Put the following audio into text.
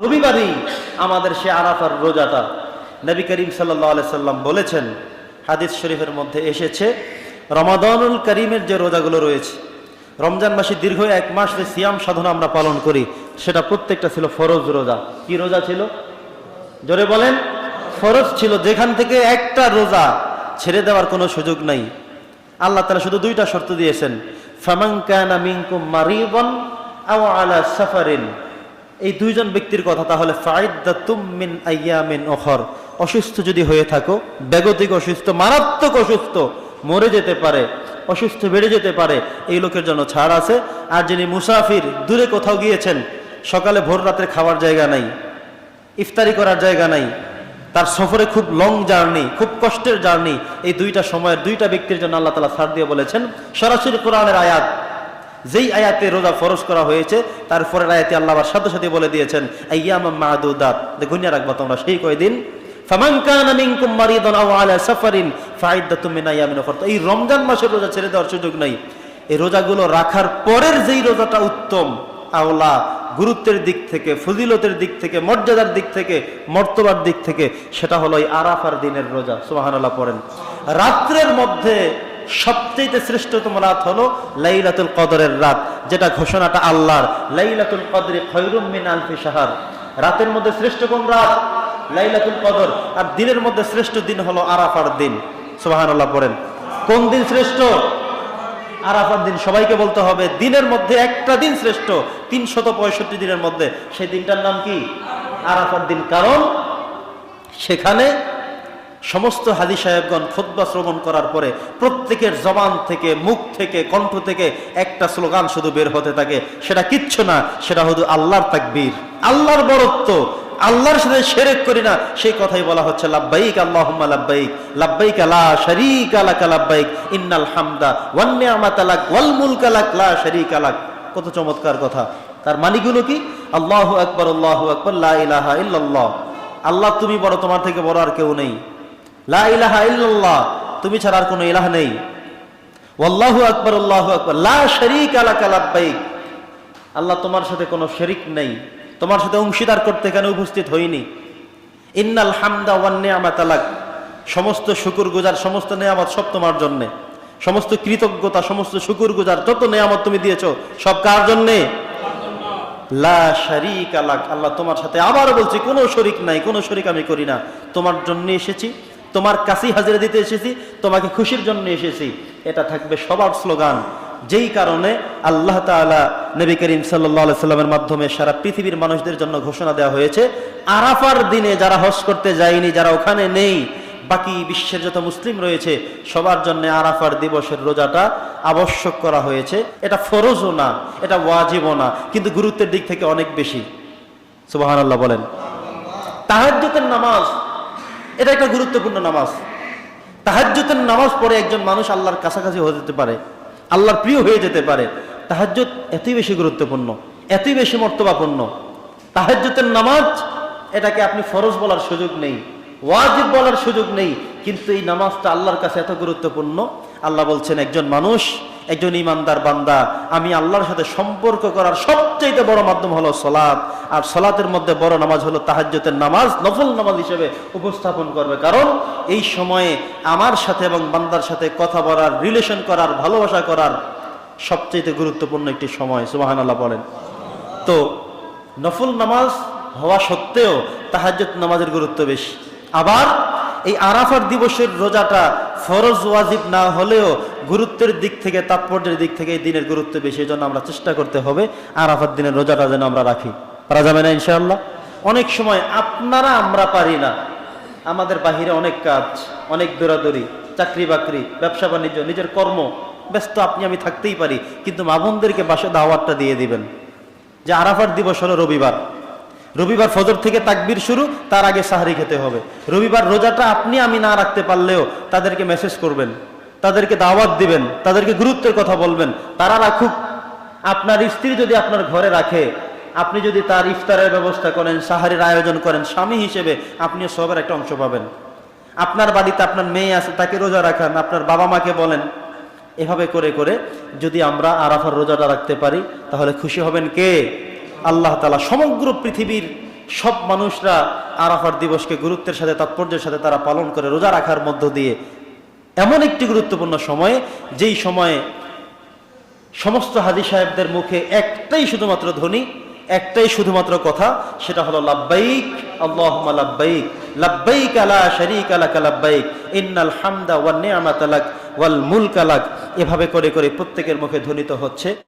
রবিবারই আমাদের সে আরাফার রোজাটা। নবী করিম সাল্লাহ সাল্লাম বলেছেন, হাদিস শরীফের মধ্যে এসেছে, রমাদানুল করিমের যে রোজাগুলো রয়েছে রমজান মাসে দীর্ঘ এক মাস যে সিয়াম সাধনা আমরা পালন করি, সেটা প্রত্যেকটা ছিল ফরজ রোজা। কি রোজা ছিল? জোরে বলেন, ফরজ ছিল যেখান থেকে একটা রোজা ছেড়ে দেওয়ার কোনো সুযোগ নাই। আল্লাহ তালা শুধু দুইটা শর্ত দিয়েছেন ফামাঙ্কানা মিনকুম মারিবন আলা সাফারিন। এই দুইজন ব্যক্তির কথা, তাহলে ফাইদাতুম মিন আইয়ামিন ওখর অসুস্থ যদি হয়ে থাকো, বেগতিক অসুস্থ, মারাত্মক অসুস্থ, মরে যেতে পারে, অসুস্থ বেড়ে যেতে পারে, এই লোকের জন্য ছাড় আছে। আর যিনি মুসাফির, দূরে কোথাও গিয়েছেন, সকালে ভোর রাত্রে খাওয়ার জায়গা নাই, ইফতারি করার জায়গা নাই, তার সফরে খুব লং জার্নি খুব কষ্টের জার্নি এই দুইটা সময়ের দুইটা ব্যক্তির জন্য আল্লাহ তালা ছাড় দিয়ে বলেছেন, সরাসরি কোরআনের আয়াত যেই আয়াতে রোজা ফরজ করা হয়েছে তারপরের আয়াতে আল্লাহ আবার সাথে সাথে বলে দিয়েছেন, আইয়াম গুনিয়া রাখব তোমরা, সেই কয়দিন। এই রমজান রোজা ছেড়ে সুযোগ নাই। এই রোজাগুলো রাখার পরের যেই রোজাটা উত্তম, আওলা, গুরুত্বের দিক থেকে দিক থেকে, মর্যাদার দিক থেকে, মর্তবার দিক থেকে, সেটা হলো এই আরাফার দিনের রোজা, সুবহানাল্লাহ পড়েন। রাত্রের মধ্যে সবচেয়ে শ্রেষ্ঠতম রাত হলো লাইলাতুল কদরের রাত, যেটা ঘোষণাটা আল্লাহর। লাইলাতুল কদরে খৈরুম মিন আলফি সাহার রাতের মধ্যে শ্রেষ্ঠ কোন রাত? লাইলাতুল কদর। আর দিনের মধ্যে শ্রেষ্ঠ দিন হলো আরাফার দিন। সুবহানাল্লাহ পড়েন। কোন দিন শ্রেষ্ঠ? আরাফার দিন। সবাইকে বলতে হবে, দিনের মধ্যে একটা দিন শ্রেষ্ঠ, তিনশত পঁয়ষট্টি দিনের মধ্যে। সেই দিনটার নাম কি? আরাফার দিন। কারণ সেখানে সমস্ত হাদি সাহেবগণ খুদ্া শ্রবণ করার পরে প্রত্যেকের জবান থেকে, মুখ থেকে, কণ্ঠ থেকে একটা স্লোগান শুধু বের হতে থাকে। সেটা কিচ্ছু না, সেটা শুধু আল্লাহর তাকবীর। আল্লাহর বরত্ব। আল্লাহর সাথে শেরেক করি না। সেই কথাই বলা হচ্ছে, লাব্বাইক আল্লাহুম্মা লাব্বাইক। লাব্বাইক লা শারীকা লাক লাব্বাইক। ইন্নাল হামদা ওয়ান নি'মাতা লাক ওয়াল মুলকা লাক লা শারীকা লাক। কত চমৎকার কথা। তার মানিগুলো কি? আল্লাহু আকবার আল্লাহু আকবার, লা ইলাহা ইল্লাল্লাহ। আল্লাহ, তুমি বড়, তোমার থেকে বড় আর কেউ নেই। লা ইলাহা তুমি ছাড়া আর কোনো ইলাহ নেই। ওয়াল্লাহু আকবার, আল্লাহু আকবার, লা শারীকা লাক লাব্বাইক। আল্লাহ তোমার সাথে কোনো শরিক নেই। তোমার সাথে অংশীদার করতে এখানে উপস্থিত হইনি? ইন্নাল হামদা ওয়ান নিয়ামাত লাক। সমস্ত শুকুর গুজার সমস্ত নেয়ামত সব তোমার জন্য। সমস্ত কৃতজ্ঞতা, সমস্ত শুকুর গুজার যত নেয়ামত তুমি দিয়েছ, সব কার জন্যে? লা শারিক আলাক আল্লাহ তোমার সাথে আবার বলছি, কোনো শরিক নাই, কোনো শরিক আমি করি না। তোমার জন্য এসেছি। তোমার কাছেই হাজিরা দিতে এসেছি, তোমাকে খুশির জন্য এসেছি। এটা থাকবে সবার স্লোগান। যেই কারণে আল্লাহ তাআলা নবী করিম সাল্লাল্লাহু সাল্লামের মাধ্যমে সারা পৃথিবীর মানুষদের জন্য ঘোষণা দেওয়া হয়েছে, আরাফার দিনে যারা হজ করতে যায়নি, যারা ওখানে নেই, বাকি বিশ্বের যত মুসলিম রয়েছে, সবার জন্য আরাফার দিবসের রোজাটা আবশ্যক করা হয়েছে। এটা ফরজও না, এটা ওয়াজিবও না, কিন্তু গুরুত্বের দিক থেকে অনেক বেশি। সুবাহান আল্লাহ বলেন। তাহাজ্জুতের নামাজ এটা একটা গুরুত্বপূর্ণ নামাজ। তাহাজ্জুতের নামাজ পড়ে একজন মানুষ আল্লাহর কাছাকাছি হয়ে যেতে পারে, আল্লাহর প্রিয় হয়ে যেতে পারে, তাহাজ্জুদ এতই বেশি গুরুত্বপূর্ণ, এতই বেশি মর্তবাপূর্ণ। তাহাজ্জুতের নামাজ, এটাকে আপনি ফরজ বলার সুযোগ নেই, ওয়াজিব বলার সুযোগ নেই, কিন্তু এই নামাজটা আল্লাহর কাছে এত গুরুত্বপূর্ণ। আল্লাহ বলছেন, একজন মানুষ একজন ইমানদার বান্দা, আমি আল্লাহর সাথে সম্পর্ক করার সবচেয়ে বড় মাধ্যম হলো সলাৎ। আর সলাতের মধ্যে বড় নামাজ হলো তাহাজ্জতের নামাজ, নফল নামাজ হিসেবে উপস্থাপন করবে। কারণ এই সময়ে আমার সাথে এবং বান্দার সাথে কথা বলার রিলেশন করার, ভালোবাসা করার সবচেয়ে গুরুত্বপূর্ণ একটি সময় সুবাহান আল্লাহ বলেন। তো নফল নামাজ হওয়া সত্ত্বেও তাহাজ্জত নামাজের গুরুত্ব বেশি। আবার এই আরাফার দিবসের রোজাটা ফরজ ওয়াজিব না হলেও গুরুত্বের দিক থেকে, তাৎপর্যের দিক থেকে এই দিনের গুরুত্ব বেশি, এই জন্য আমরা চেষ্টা করতে হবে আরাফার দিনের রোজাটা যেন আমরা রাখি। পারা যাবে না ইনশাআল্লাহ? অনেক সময় আপনারা আমরা পারি না। আমাদের বাহিরে অনেক কাজ, অনেক দৌড়াদৌড়ি চাকরি বাকরি ব্যবসা বাণিজ্য নিজের কর্ম, ব্যস্ত আপনি আমি থাকতেই পারি, কিন্তু মা বোনদেরকে বাসে দাওয়াতটা দিয়ে দিবেন। যে আরাফার দিবস হলো রবিবার রবিবার ফজর থেকে তাকবির শুরু, তার আগে সাহারি খেতে হবে। রবিবার রোজাটা আপনি আমি না রাখতে পারলেও তাদেরকে মেসেজ করবেন, তাদেরকে দাওয়াত দিবেন, তাদেরকে গুরুত্বের কথা বলবেন। তারা রাখুক। আপনার স্ত্রী যদি আপনার ঘরে রাখে, আপনি যদি তার ইফতারের ব্যবস্থা করেন, সাহারির আয়োজন করেন, স্বামী হিসেবে আপনিও সবার একটা অংশ পাবেন। আপনার বাড়িতে আপনার মেয়ে আছে, তাকে রোজা রাখান, আপনার বাবা মাকে বলেন, এভাবে করে করে যদি আমরা আরাফার রোজাটা রাখতে পারি, তাহলে খুশি হবেন কে? আল্লাহ তালা সমগ্র পৃথিবীর সব মানুষরা আরাফার দিবসকে গুরুত্বের সাথে, তাৎপর্যের সাথে তারা পালন করে, রোজা রাখার মধ্য দিয়ে। এমন একটি গুরুত্বপূর্ণ সময়ে, যেই সময়ে সমস্ত হাজি সাহেবদের মুখে একটাই শুধুমাত্র ধ্বনি, একটাই শুধুমাত্র কথা, সেটা হলো লাব্বাইক, আল্লাহুম্মা লাব্বাইক লাব্বাইক আলা শারীকা লাক লাব্বাইক, ইন্নাল হামদা ওয়ান নি'মাতা লাক ওয়াল মুলকা লাক। এভাবে করে করে প্রত্যেকের মুখে ধ্বনিত হচ্ছে।